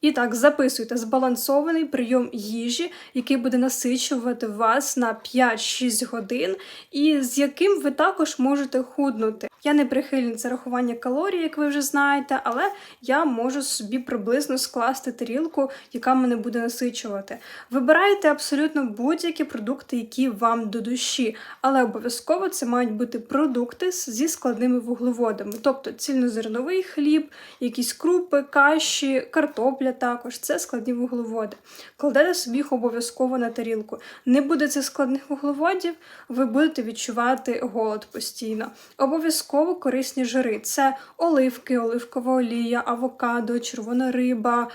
І так, записуйте збалансований прийом їжі, який буде насичувати вас на 5-6 годин, і з яким ви також можете худнути. Я не прихильниця рахування калорій, як ви вже знаєте, але я можу собі приблизно скласти тарілку, яка мене буде насичувати. Вибирайте абсолютно будь-які продукти, які вам до душі, але обов'язково це мають бути продукти зі складними вуглеводами, тобто цільнозерновий хліб, якісь крупи, каші, картопля також це складні вуглеводи. Кладете собі їх обов'язково на тарілку. Не буде цих складних вуглеводів, ви будете відчувати голод постійно. Обов'язково корисні жири це оливки, оливкова олія, авокадо, червона риба,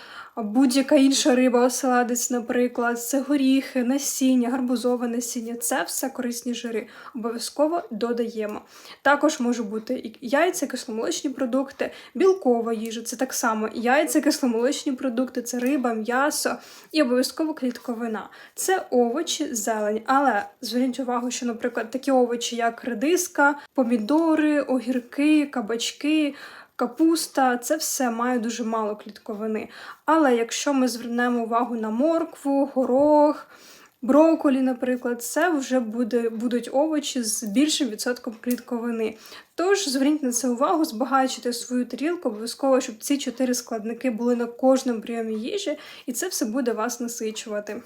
будь-яка інша риба, оселедець, наприклад, це горіхи, насіння, гарбузове насіння. Це все корисні жири. Обов'язково додаємо. Також може бути і яйця, кисломолочні продукти, білкова їжа, це так само яйця, кисломолочні продукти, це риба, м'ясо і обов'язково клітковина. Це овочі, зелень. Але зверніть увагу, що, наприклад, такі овочі, як редиска, помідори, огірки, кабачки. Капуста, це все має дуже мало клітковини. Але якщо ми звернемо увагу на моркву, горох, броколі, наприклад, це вже буде, будуть овочі з більшим відсотком клітковини. Тож зверніть на це увагу, збагачуйте свою тарілку, обов'язково, щоб ці чотири складники були на кожному прийомі їжі, і це все буде вас насичувати.